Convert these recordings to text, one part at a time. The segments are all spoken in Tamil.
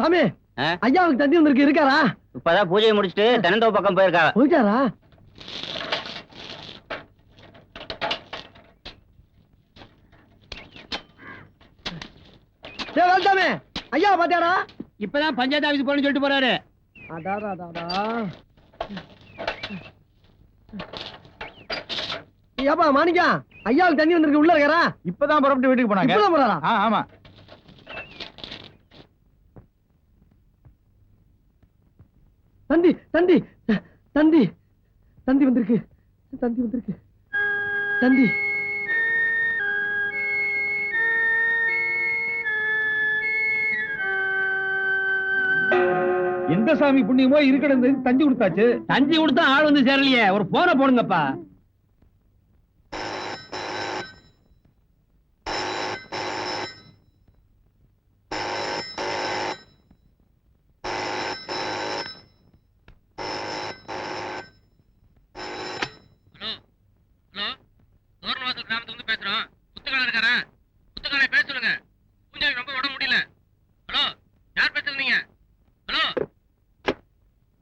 சாமி? ஐயாவுக்கு தந்தி வந்திருக்கு இருக்காரா? இப்பதான் பூஜையை முடிச்சிட்டு தென்னந்தோ பக்கம் போயிருக்கா போயிட்டாரா? வேல்சாமி ஐயா பாத்தியாடா இப்பதான் பஞ்சாயத்து ஆபீஸ் போறேன்னு சொல்லிட்டு போறாரு. அடாடா அடாடா ஏப்பா மாணிக்கா ஐயாவுக்கு தண்ணி வந்திருக்கு உள்ள இருக்காரா? இப்பதான் புறப்பட்டு வீட்டுக்கு போனாங்க. இப்பதான் போறாரா? ஆ, ஆமா. தந்தி தந்தி தந்தி தந்தி வந்திருக்கு தந்தி வந்திருக்கு தந்தி. எந்த சாமி புண்ணியமோ இருக்கணும் தஞ்சி கொடுத்தாச்சு. தஞ்சி கொடுத்தா ஆள் வந்து சேரலையே. ஒரு போன போடுங்கப்பா.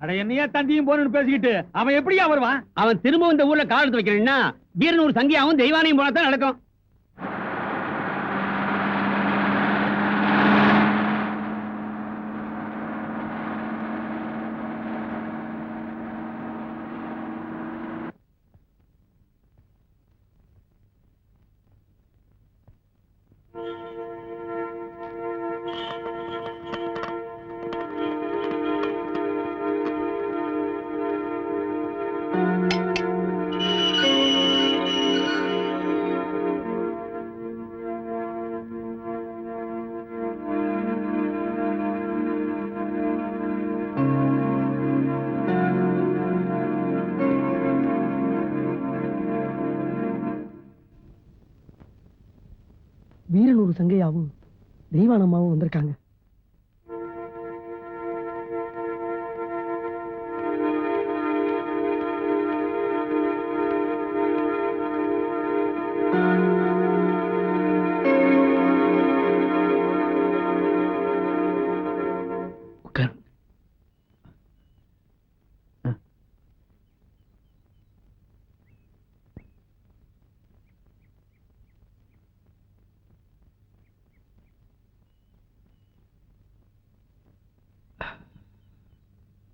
அட என்னையா தந்தியும் போறேன்னு பேசிக்கிட்டு? அவன் எப்படியா வருவான்? அவன் திரும்ப இந்த ஊர்ல காலத்து எடுத்து வைக்கிறேன்னா வீரனூர் சங்கியாவும் தெய்வானையும் போனா தான் நடக்கும். ஒரு சங்கையாவும் தெய்வானம்மாவும் வந்திருக்காங்க.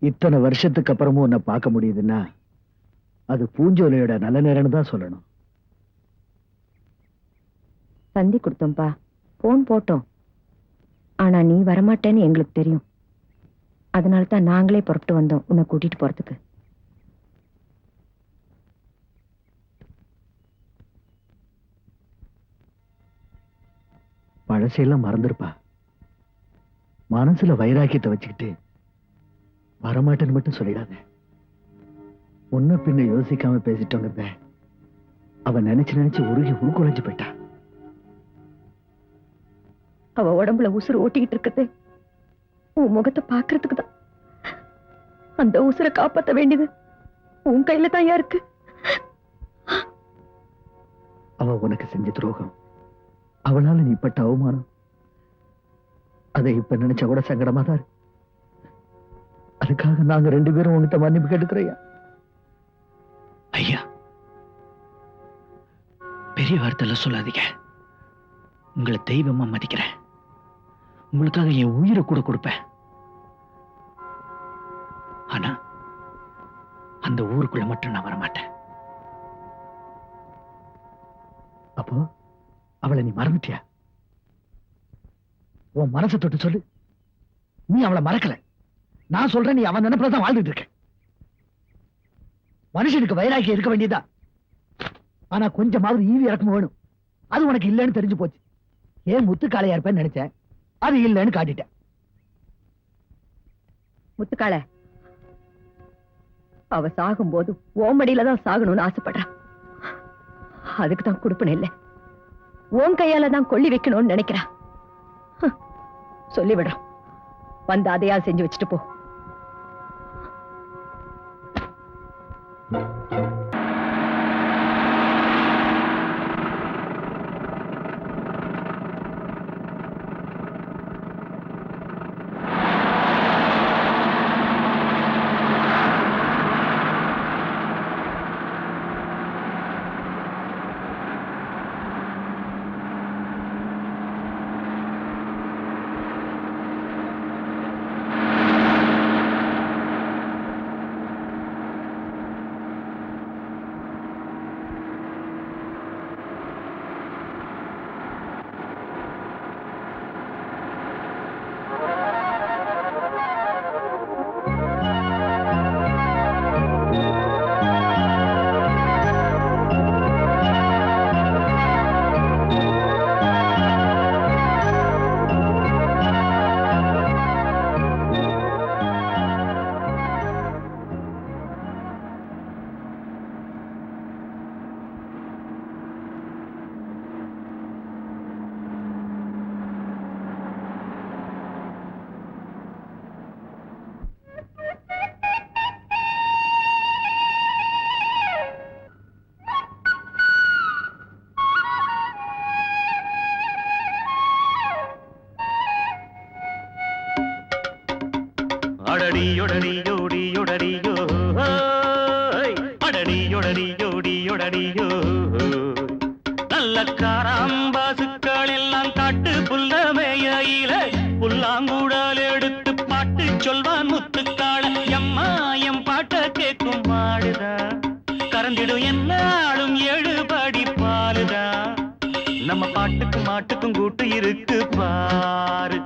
இத்தனை வருஷத்துக்கு அப்புறமும் உன்னை பார்க்க முடியுதுன்னா அது பூஞ்சோலையோட நல்ல நேரம்னு தான் சொல்லணும். தந்தி கொடுத்தோம்ப்பா போன் போட்டோம். ஆனா நீ வரமாட்டேன்னு எங்களுக்கு தெரியும். அதனால தான் நாங்களே புறப்பட்டு வந்தோம் உன்னை கூட்டிட்டு போறதுக்கு. பழசையெல்லாம் மறந்துருப்பா. மனசுல வைராக்கியத்தை வச்சுக்கிட்டு வரமாட்டேன்னு மட்டும் சொல்லிடாத. முன்ன பின்ன யோசிக்காம பேசிட்டோங்கிறத அவன் நினைச்சு நினைச்சு உருகி உருக்குலைஞ்சு போயிட்டா. அவ உடம்புல உசுறு ஓட்டிக்கிட்டு இருக்குது உன் முகத்தை பாக்குறதுக்கு தான். அந்த உசுரை காப்பாத்த வேண்டியது உன் கையில தான் இருக்கு. அவ உனக்கு செஞ்ச துரோகம். அவளால நீ பட்ட அவமானம். அதை இப்ப நினைச்சா கூட சங்கடமா தான் இருக்கு. அதுக்காக நாங்க ரெண்டு பேரும் உங்ககிட்ட மன்னிப்பு கேட்டுக்கிறையா ஐயா பெரிய வார்த்தையில சொல்லாதீங்க. உங்களை தெய்வமா மதிக்கிறேன். உங்களுக்காக என் உயிரை கூட கொடுப்பேன். ஆனா அந்த ஊருக்குள்ள மட்டும் நான் வரமாட்டேன். அப்போ அவளை நீ மறந்துட்டியா? உன் மனசை தொட்டு சொல்லு. நீ அவளை மறக்கல. நான் சொல்றேன் நீ அவன் நினைப்புல தான் வாழ்ந்துட்டு இருக்க. மனுஷனுக்கு வைராக்கியம் இருக்க வேண்டியதா ஆனா கொஞ்சமாவது ஈவி இறக்கம் வேணும். அது உனக்கு இல்லைன்னு தெரிஞ்சு போச்சு. ஏன் முத்துக்காளையா இருப்பேன்னு நினைச்சேன்? அது இல்லைன்னு காட்டிட்டேன். முத்துக்காள அவ சாகும் போது ஓமடியில தான் சாகணும்னு ஆசைப்படுறான் அதுக்கு தான் கொடுப்பன இல்லை. உன் கையால தான் கொல்லி வைக்கணும்னு நினைக்கிறா. சொல்லிவிடுறோம். சொல்லி வந்து அதையா செஞ்சு வச்சுட்டு போ. thank you நல்ல காராம்பாசுக்கள் எல்லாம் காட்டு புல்லமையில புல்லாங்குழல் எடுத்து பாட்டு சொல்வான் முத்துக்காள எம்மா எம் பாட்ட கேட்கும் மாடுதா கறந்திடும் என்னாலும் எழுபடி பாலுதா? நம்ம பாட்டுக்கும் மாட்டுக்கும் கூட்டு இருக்கு பாரு.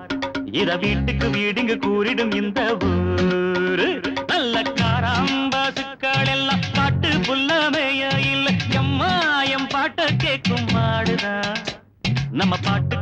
இத வீட்டுக்கு வீடுங்க கூறிடும் இந்த ஊரு. நம்ம பாட்டு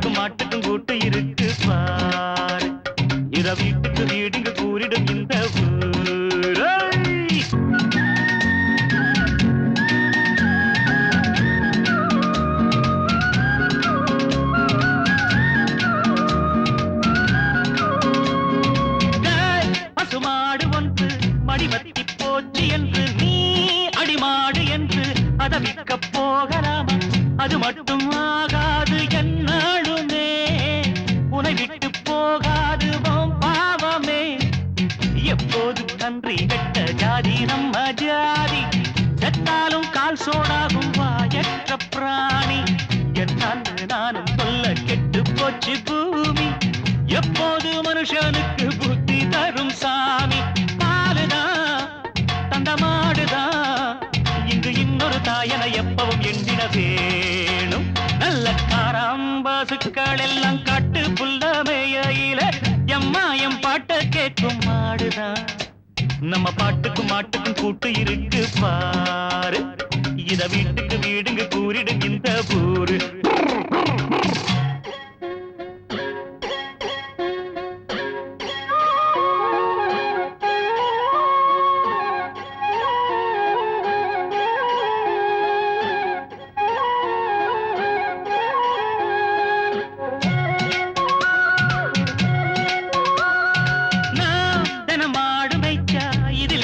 கெட்டு போச்சு பூமி. எப்போது மனுஷனுக்கு புத்தி தரும் சாமி? பாலுதான் தந்த மாடுதான் இங்கு இன்னொரு தாயன எப்பவும் எண்ணிட வேணும். நல்ல காராம்பாசுக்கள் எல்லாம் காட்டு புல்லமையில எம்மா எம் பாட்ட கேட்கும் மாடுதான் நம்ம பாட்டுக்கும் மாட்டுக்கும் கூட்டு இருக்கு பாரு. இத வீட்டுக்கு வீடுங்க கூறிடும் இந்த ஊரு.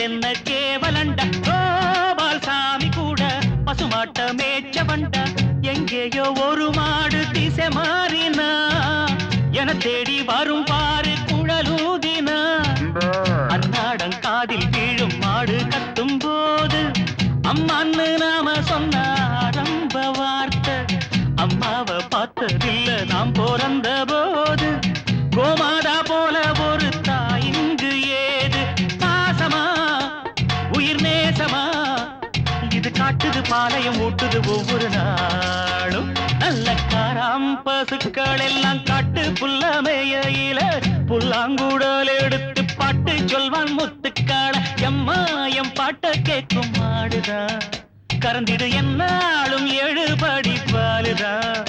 என்ன கேவலண்டா காட்டுது ஊட்டுது ஒவ்வொரு நாளும். நல்ல காராம் பசுக்கள் எல்லாம் காட்டு புல்லமேயில புல்லாங்குடல் எடுத்து பாட்டு சொல்வான் முத்துக்காள. எம்மா எம் பாட்ட கேட்கும் மாடுதான் கறந்திடு என்னாலும் எழுபடி பாலுதான்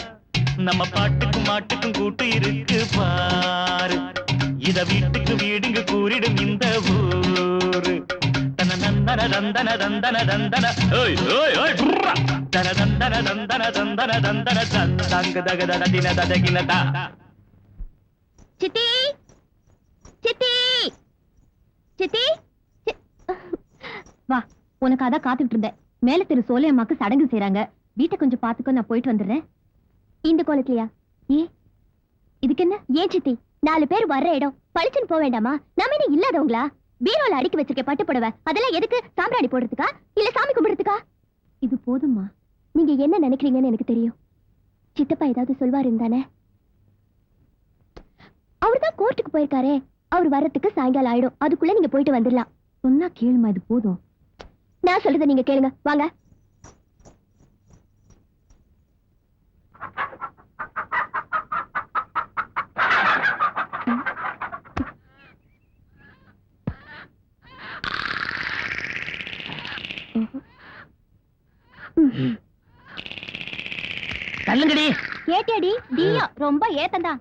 நம்ம பாட்டுக்கும் மாட்டுக்கும் கூட்டு இருக்கு பாரு. இத வீட்டுக்கு வீடுங்க கூறிடும் இந்த ஊரு. தன தந்தன தந்தன தந்தன ஓய் ஓய் ஓய் தன தந்தன தந்தன தந்தன தந்தன தக தட தின தா. சித்தி? சித்தி? சித்தி? வா உனக்கு அதான் காத்துட்டு இருந்தேன். மேல திரு சோலையம்மாக்கு சடங்கு செய்றாங்க. வீட்டை கொஞ்சம் பாத்துக்கோ நான் போயிட்டு வந்துடுறேன். இந்த கோலத்திலயா? ஏ? இதுக்கு என்ன? ஏன் சித்தி? நாலு பேர் வர்ற இடம். பழிச்சுன்னு போக வேண்டாமா? நாம என்ன இல்லாதவங்களா? பீரோல அடுக்கி வச்சிருக்க பட்டு புடவை அதெல்லாம் எதுக்கு? சாம்பிராணி போடுறதுக்கா? இல்ல சாமி கும்பிடுறதுக்கா? இது போதுமா நீங்க என்ன நினைக்கிறீங்கன்னு எனக்கு தெரியும். சித்தப்பா ஏதாவது சொல்வாரு தானே? அவர் தான் கோர்ட்டுக்கு போயிருக்காரே. அவர் வர்றதுக்கு சாயங்காலம் ஆயிடும். அதுக்குள்ள நீங்க போயிட்டு வந்துடலாம் சொன்னா கேளுமா இது போதும். நான் சொல்றதை நீங்க கேளுங்க. வாங்க. தள்ளுங்கடி. ஏட்டியடி தீயா ரொம்ப ஏத்தந்தான்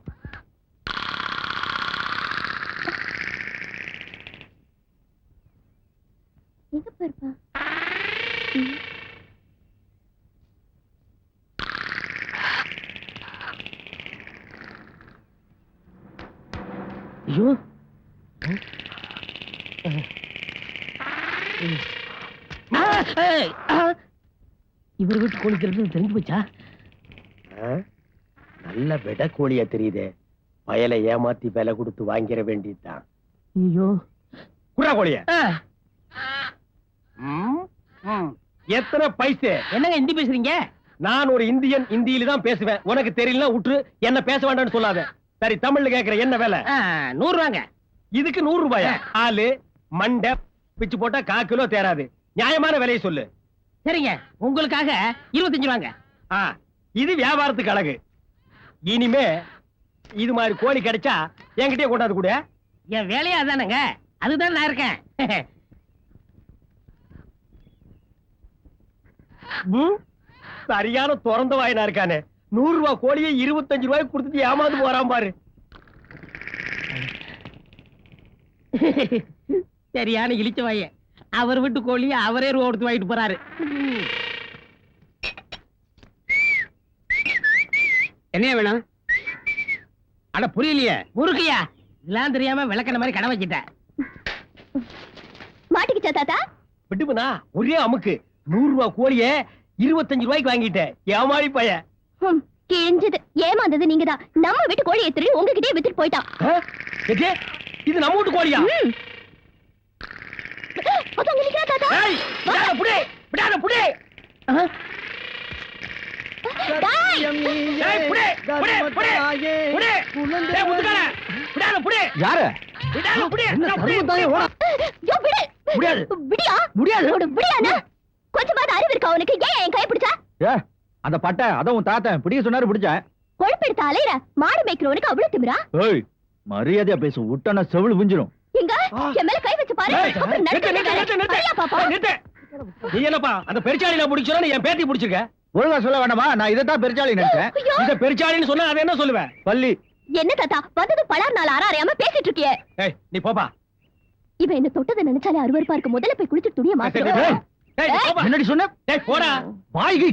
எங்க பாருப்பா இவர் வீட்டு கோழிக்கிறது தெரிஞ்சு போச்சா? நல்ல விட கோழியா தெரியுதே. பயலை ஏமாத்தி விலை கொடுத்து வாங்கிட வேண்டியதுதான். ஐயோ. குடுறா கோழிய. எத்தனை பைசே? என்னங்க ஹிந்தி பேசுறீங்க? நான் ஒரு இந்தியன் இந்தியில தான் பேசுவேன். உனக்கு தெரியலனா விட்டுரு என்ன பேச வேண்டாம்னு சொல்லாத. சரி தமிழ்ல கேக்குற என்ன வேலை? நூறு ரூபாங்க இதுக்கு நூறு ரூபாயா? ஆளு மண்டை பிச்சு போட்டா கா கிலோ தேராது நியாயமான விலையை சொல்லு. சரிங்க உங்களுக்காக இருபத்தஞ்சு ரூபாங்க. ஆ இது வியாபாரத்துக்கு அழகு. இனிமே இது மாதிரி கோழி கிடைச்சா என்கிட்டயே கொண்டாந்து கூட. என் வேலையா அதானங்க அதுதான் நான் இருக்கேன். சரியான திறந்த வாயினா இருக்கானே. நூறு ரூபாய் கோழியை இருபத்தஞ்சு ரூபாய்க்கு கொடுத்துட்டு ஏமாந்து போறான் பாரு. சரியான இழிச்ச வாய. அவர் வீட்டு கோழிய அவரே கொடுத்து வாங்கிட்டு போறாரு. என்ன வேணும்? அட புரியலையே. முருகையா இதெல்லாம் தெரியாம விளக்கண மாதிரி கடை வச்சிட்டேன் மாட்டிக்கிச்சா தாத்தா? விட்டுப்புனா ஒரே அமுக்கு. நூறு ரூபாய் கோழிய இருபத்தஞ்சு ரூபாய்க்கு வாங்கிட்டேன். ஏமாளி பைய. கிழிஞ்சது ஏமாந்தது நீங்கதான். நம்ம வீட்டு கோழி எத்திரி உங்ககிட்டயே வித்துட்டு போயிட்டான். இது நம்ம வீட்டு கோழியா? அங்க நிக்கிறா தாத்தா? ஏய், விடாத புடி விடாத புடி. ஏய், புடி, புடி, புடி, புடி. ஏய், முத்துக்கார, விடாத புடி. யாரு? விடாத புடி. என்ன தானே ஓட. யோ, விடு. முடியாது. விடியா? முடியாது. விடியாண்ணா கொஞ்சமாவது அறிவு இருக்கா உனக்கு? ஏன் என் கை பிடிச்சா? ஏ அந்த பட்டை அதான் உன் தாத்தன் பிடிக்க சொன்னாரு பிடிச்சேன். கொழுப்பெடுத்த அலையிற. மாடு மேய்க்கிறவனுக்கு அவ்வளவு திமிரா? ஏய் மரியாதையா பேசு. விட்டனா செவிழ் விஞ்சிரும். எங்க என் மேல கை வச்சு பாரு. அப்புறம் நடுக்கு பாப்பா. நிறுத்து. நீ என்னப்பா அந்த பெருச்சாளியில பிடிச்சா என் பேத்தி பிடிச்சிருக்க? ஒழுங்கா சொல்ல வேண்டாமா? நான் பெருச்சாளி நினைச்சேன். இத பெருச்சாளின்னு சொன்னா அதை என்ன சொல்லுவேன் பள்ளி. என்ன தாத்தா வந்தது பலார் நாள் அற அறியாம பேசிட்டு இருக்கியே. ஏய் நீ போப்பா. இவன் என்ன தொட்டதை நினைச்சாலே அருவருப்பா இருக்கு. முதல்ல போய் குளிச்சு துணியை சரி, மாத்து ஏய், ஏய், நீ போப்பா. முன்னாடி சொன்ன? போடா. வாய்கை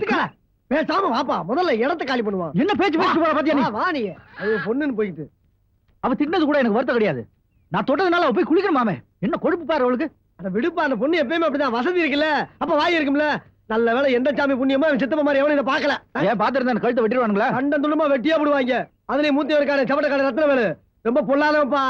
பேசாம வாப்பா. முதல்ல இடத்த காலி பண்ணுவான் என்ன பேச்சு பேச்சு போற பாத்தியா நீ? வா நீ. அது பொண்ணுன்னு போயிட்டு. அவ திட்டினது கூட எனக்கு வருத்தம் கிடையாது. நான் தொட்டதுனால அவ போய் குளிக்கணும் மாமே. என்ன கொழுப்பு பாரு அவளுக்கு. அட விடுப்பா அந்த பொண்ணு எப்பயுமே அப்படிதான். வசதி இருக்குல்ல? அப்ப வாய் இருக்கும்ல? நல்ல வேளை எந்த சாமி புண்ணியமா சித்தப்ப மாதிரி எவனும் இதை பாக்கல ஏன் பாத்திருந்தா கழுத்தை வெட்டிடுவானுங்களா? கண்டம் துண்டமா வெட்டியா போடுவாங்க. அதுலயும் மூத்தி இருக்கான சவட்டக்கார ரத்ன வேலு. ரொம்ப பொல்லாதவப்பா